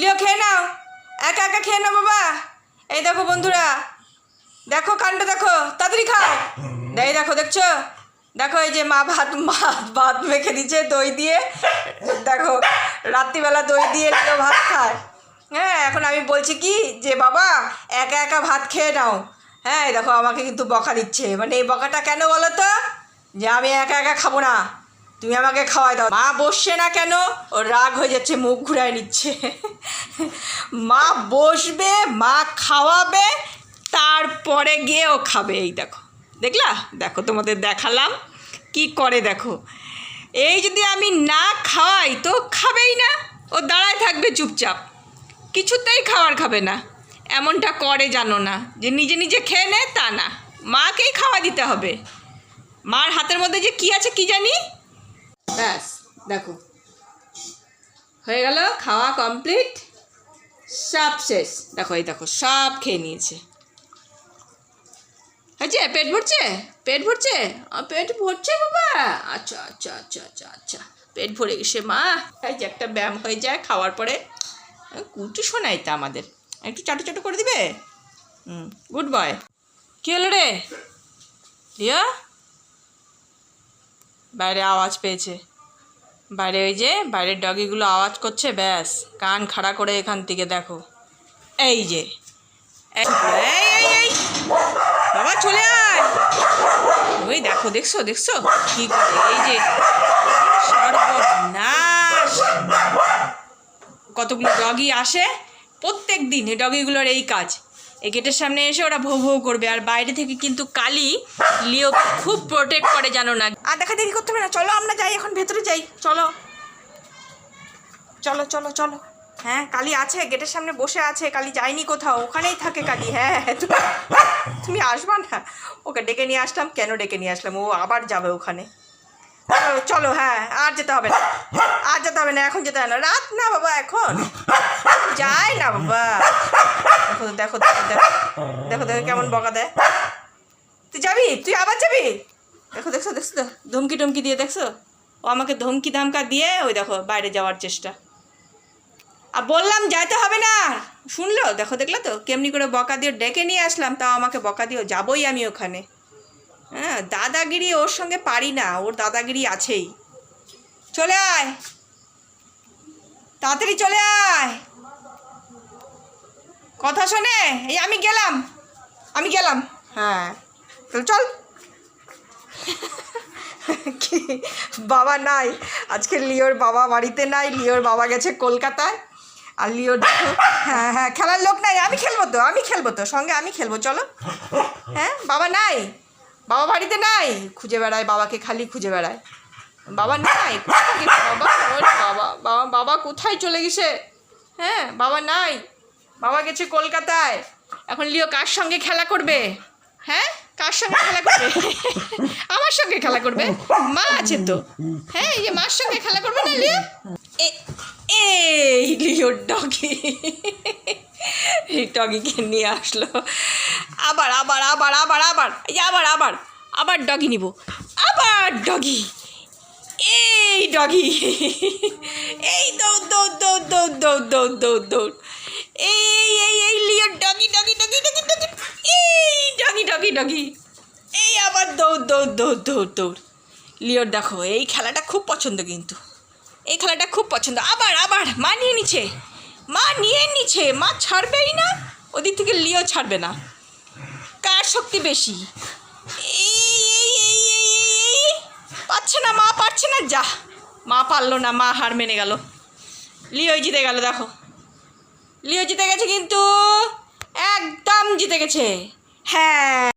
লিও, খেয়ে নাও। একা একা খেয়ে নাও বাবা। এই দেখো বন্ধুরা, দেখো কাণ্ড, দেখো, তাড়াতাড়ি খাও। এই দেখো, দেখছ? দেখো এই যে মা ভাত ভাত ভাত মেখে দিচ্ছে দই দিয়ে। দেখো, রাত্রিবেলা দই দিয়ে কেউ ভাত খায়। হ্যাঁ এখন আমি বলছি কি যে বাবা, একা একা ভাত খেয়ে নাও। হ্যাঁ দেখো আমাকে কিন্তু বকা দিচ্ছে। মানে এই বকাটা কেন বলো তো? যে আমি একা একা খাব না। তুমি আমাকে খাওয়াই দাও। মা বসছে না কেন? ওর রাগ হয়ে যাচ্ছে, মুখ ঘুরায় নিচ্ছে। মা বসবে, মা খাওয়াবে, তারপরে গিয়ে ও খাবে। এই দেখো, দেখলা? দেখো, তোমাদের দেখালাম। কি করে দেখো? এই যদি আমি না খাওয়াই, তো খাবেই না। ও দাঁড়ায় থাকবে চুপচাপ। কিছুতেই খাবার খাবে না। এমনটা করে জানো না, যে নিজে নিজে খেয়ে নেয় তা না। মাকেই খাওয়া দিতে হবে। মার হাতের মধ্যে যে কি আছে, কি জানি? ব্যাস, দেখো। হয়ে গেল, খাওয়া কমপ্লিট সব শেষ। দেখো, এই দেখো, সব খেয়ে নিয়েছে। হয়েছে? পেট ভরছে? পেট ভরছে? পেট ভরছে বাবা? আচ্ছা আচ্ছা আচ্ছা আচ্ছা আচ্ছা। পেট ভরে গেছে মা। এই যে একটা ব্যায়াম হয়ে যায় খাওয়ার পরে। কুটু শোনাই তা আমাদের। একটু চাটু চাটু করে দিবে? হুম, গুড বয়। কী হলো রে? রিয়া? বাইরে আওয়াজ পেয়েছে। বাইরে ওই যে, বাইরের ডগিগুলো আওয়াজ করছে, ব্যাস, কান খাড়া করে এখান থেকে দেখো। এই যে। বাবা, চলে আয়। ওই দেখো, দেখছ দেখছ? কি করে? এই যে কতগুলো ডগি আসে? প্রত্যেক দিন এই ডগিগুলোর এই কাজ। এই গেটের সামনে এসে ওরা ভৌ ভৌ করবে। আর বাইরে থেকে কিন্তু কালি লিও খুব প্রোটেক্ট করে, জানো না। আর দেখা দেখি করতে হবে না। চলো, আমরা যাই, এখন ভেতরে যাই। চলো। চলো চলো চলো। হ্যাঁ কালি আছে, গেটের সামনে বসে আছে। কালি যায়নি কোথাও। ওখানেই থাকে কালি। হ্যাঁ তুমি তুমি আসবা না? ওকে ডেকে নিয়ে আসলাম। কেন ডেকে নিয়ে আসলাম? ও আবার যাবে ওখানে। চলো হ্যাঁ আর যেতে হবে না। আর যেতে হবে না, এখন যেতে হবে না। রাত না বাবা, এখন। যাই না, বাবা। দেখো দেখো দেখো দেখো দেখো কেমন বকা দেয়। তুই যাবি? তুই আবার যাবি? দেখো, দেখছ দেখছ তো? ধমকি টমকি দিয়ে দেখছ? ও আমাকে ধমকি ধামকা দিয়ে ওই দেখো, বাইরে যাওয়ার চেষ্টা। আর বললাম, যাইতে হবে না। শুনলো? দেখো, দেখল তো? কেমনি করে বকা দিয়ে ডেকে নিয়ে আসলাম, তাও আমাকে বকা দিও যাবই আমি ওখানে। হ্যাঁ দাদাগিরি ওর সঙ্গে পারি না, ওর দাদাগিরি আছেই। চলে আয়। তাড়াতাড়ি চলে আয়। কথা শোনে? এই আমি গেলাম। আমি গেলাম। হ্যাঁ। তাহলে চল। কি? বাবা নাই। আজকে লিওর বাবা বাড়িতে নাই। লিওর বাবা গেছে কলকাতায়। আর লিওর হ্যাঁ হ্যাঁ খেলার লোক নাই। আমি খেলব তো, আমি খেলব তো। সঙ্গে আমি খেলব, চলো। হ্যাঁ বাবা নাই। বাবা বাড়িতে নাই। খুঁজে বেড়ায়, বাবাকে খালি খুঁজে বেড়ায়। বাবা নাই। বাবা? বাবা বাবা বাবা কোথায় চলে গেছে? হ্যাঁ বাবা নাই। বাবা গেছে কলকাতায়। এখন লিও কার সঙ্গে খেলা করবে? হ্যাঁ? কার সঙ্গে খেলা করবে? আমার সঙ্গে খেলা করবে? মা আছে তো। হ্যাঁ এই মার সঙ্গে খেলা করবে না লিও? এই লিওর ডগি। এই ডগিকে নিয়ে আসলো। আবার আবার আবার আবার আবার, এই আবার আবার আবার ডগি নিব। আবার ডগি। এই ডগি। এই দৌড় দৌড় দৌড় দৌড় দৌড় দৌড় দৌড় দৌড়। এই এই এই লিওর doggy doggy doggy doggy doggy, এই, ডগি ডগি ডগি। এই আবার দৌড় দৌড় দৌড় দৌড় দৌড়। লিওর দেখো, এই খেলাটা খুব পছন্দ কিন্তু। এই খেলাটা খুব পছন্দ। আবার আবার মা নিয়ে নিচ্ছে। মা নিয়ে নিচ্ছে। মা ছাড়বেই না, ওদিক থেকে লিও ছাড়বে না। কার শক্তি বেশি? পারছে না মা, পারছে না, যা। মা পারল না, মা হার মেনে গেল। লিও জিতে গেল, দেখো। লিও জিতে গেছে কিন্তু একদম জিতে গেছে। হ্যাঁ।